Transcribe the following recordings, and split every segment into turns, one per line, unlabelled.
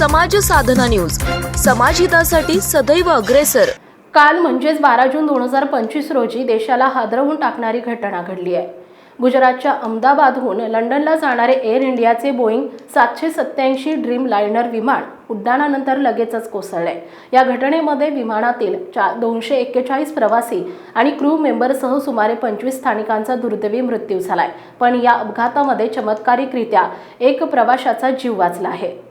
समाज साधना न्यूज. समाजहितासाठी सदैव अग्रेसर.
काल म्हणजेच बारा जून दोन हजार पंचवीस रोजी देशाला हादरवून टाकणारी घटना घडली आहे. गुजरातच्या अहमदाबादहून लंडनला जाणारे एअर इंडियाचे बोईंग सातशे सत्याऐंशी ड्रीम लायनर विमान उड्डाणानंतर लगेचच कोसळले. या घटनेमध्ये विमानातील चा दोनशे एक्केचाळीस प्रवासी आणि क्रू मेंबरसह सुमारे पंचवीस स्थानिकांचा दुर्दैवी मृत्यू झालाय. पण या अपघातामध्ये चमत्कारिकरित्या एक प्रवाशाचा जीव वाचला आहे.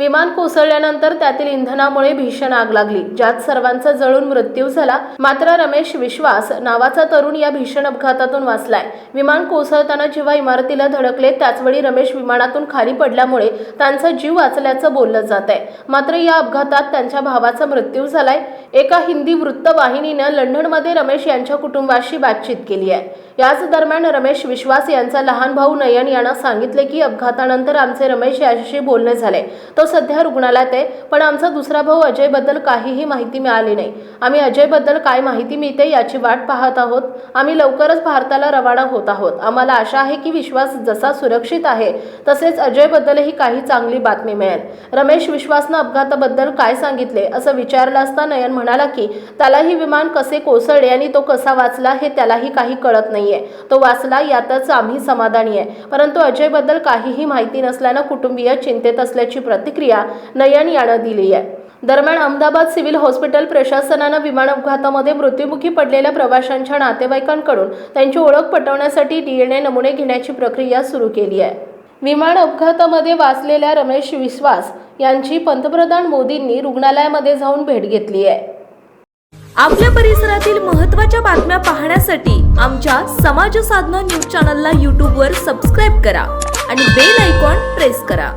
विमान कोसळल्यानंतर त्यातील इंधनामुळे भीषण आग लागली ज्यात सर्वांचा जळून मृत्यू झाला. मात्र रमेश विश्वास नावाचा तरुण या भीषण अपघातातून वाचलाय. विमान कोसळताना जेव्हा इमारतीला धडकले त्याचवेळी रमेश विमानातून खाली पडल्यामुळे त्यांचा जीव वाचल्याचं बोललं जात आहे मात्र या अपघातात त्यांच्या भावाचा मृत्यू झालाय. एका हिंदी वृत्तवाहिनीनं लंडनमध्ये रमेश यांच्या कुटुंबाशी बातचीत केली आहे. याच दरम्यान रमेश विश्वास यांचा लहान भाऊ नयन यांना सांगितले की अपघातानंतर आमचे रमेश याच्याशी बोलणे झाले तो सध्या रुग्णालयात आहे पण आमचा दुसरा भाऊ अजयबद्दल काहीही माहिती मिळाली नाही. आम्ही अजयबद्दल काय माहिती मिळते याची वाट पाहत आहोत. आम्ही लवकरच भारताला रवाना होत आहोत. आम्हाला आशा आहे की विश्वास जसा सुरक्षित आहे तसेच अजयबद्दलही काही चांगली बातमी मिळेल. रमेश विश्वासनं अपघाताबद्दल काय सांगितले असं विचारलं असता नयन म्हणाला की त्यालाही विमान कसे कोसळले आणि तो कसा वाचला हे त्यालाही काही कळत नाहीये. तो वाचला यातच आम्ही समाधानी आहे. परंतु अजयबद्दल काहीही माहिती नसल्यानं कुटुंबीय चिंतेत असल्याची प्रतिक्रिया प्रतिक्रिया नयन यानं दिली आहे. दरम्यान अहमदाबाद सिव्हिल हॉस्पिटल प्रशासनानं विमान अपघातामध्ये मृत्युमुखी पडलेल्या प्रवाशांच्या नातेवाईकांकडून त्यांची ओळख पटवण्यासाठी डीएनए नमुने घेण्याची प्रक्रिया सुरू केली आहे. विमान अपघातामध्ये वाचलेल्या रमेश विश्वास यांची पंतप्रधान मोदींनी रुग्णालयामध्ये जाऊन भेट घेतली आहे.
आपल्या परिसरातील महत्त्वाच्या बातम्या पाहण्यासाठी आमच्या समाज साधना न्यूज चॅनलला यूट्यूबवर सबस्क्राईब करा आणि बेल आयकॉन प्रेस करा.